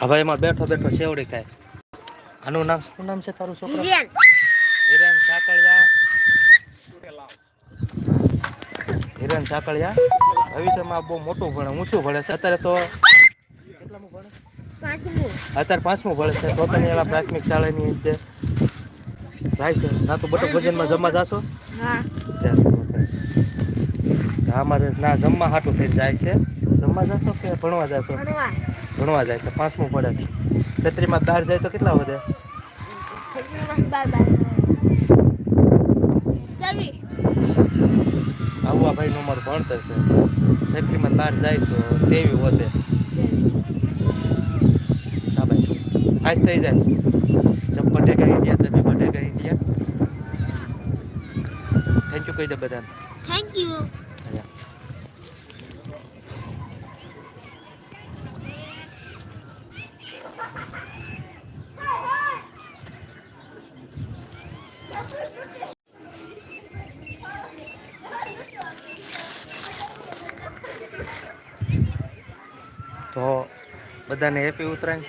હવે એમાં બેઠો બેઠો સેવડી ખાય. આનું નામ શું નામ છે તારું છોકરો? હિરેન. હિરેન સાકળિયા. હિરેન સાકળિયા. ભવિષ્યમાં બહુ મોટું ભણે ઊંચું ભણે છે. અત્યારે તો કેટલામું ભણે? અત્યારે પાંચમું ભણે છે. તો તને એવા પ્રાથમિક શાળાની જે જાય છે. ના તો બટો ભજનમાં જમવા જાશો? હા. અમારે ના જમવા હાટું થઈને જાય છે. જમવા જશો કે ભણવા જાશો? ભણવા. જાય છે પાંચમું પડે. છત્રીમાં બહાર જાય તો કેટલા વધે? આવું આ ભાઈનું અમારું ભણતર છે. છત્રીમાં બહાર જાય તો તેવી વધે. શાબાશ આજ થઈ જાય. જબ બટેકા ઇન્ડિયા તમે બટેકા ઇન્ડિયા થેન્ક યુ કહી દે બધાને. Thank you. તો બધાને હેપી ઉત્તરાયણ.